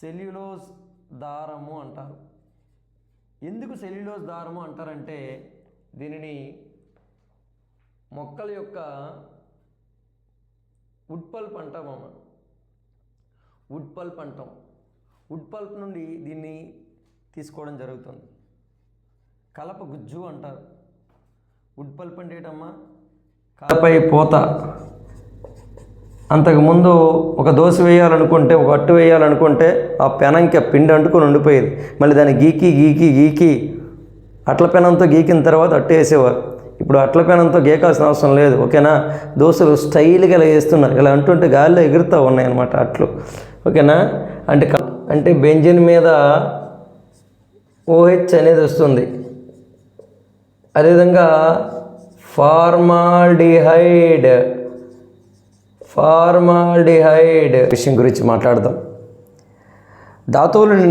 Cellulose దారము అంటారు. ఎందుకు cellulose దారము అంటారంటే దీనిని మొక్కల యొక్క ఉడ్పల్ప్ పల్ప్ అమ్మ. ఉడ్పల్ప్ అంటాం. ఉడ్పల్ప్ నుండి దీన్ని తీసుకోవడం జరుగుతుంది. కలప గుజ్జు అంటారు. ఉడ్పల్ప్ అంటే ఏంటమ్మా? కలపై పూత. అంతకుముందు ఒక దోశ వేయాలనుకుంటే ఒక అట్టు వేయాలనుకుంటే ఆ పెనంకి ఆ పిండి అంటుకొని ఉండిపోయేది. మళ్ళీ దాన్ని గీకి గీకి గీకి. అట్ల పెనంతో గీకిన తర్వాత అట్టు వేసేవారు. ఇప్పుడు అట్ల పెనంతో గీకాల్సిన అవసరం లేదు ఓకేనా? దోశలు స్టైల్గా ఇలా వేస్తున్నారు. ఇలా అంటుంటే గాలిలో ఎగురుతూ ఉన్నాయన్నమాట అట్లు. ఓకేనా? అంటే అంటే బెంజిన్ మీద ఓహెచ్ అనేది వస్తుంది. అదేవిధంగా ఫార్మాల్డిహైడ్ ఫార్మాల్డిహైడ్ విషయం గురించి మాట్లాడదాం ధాతువుల నుండి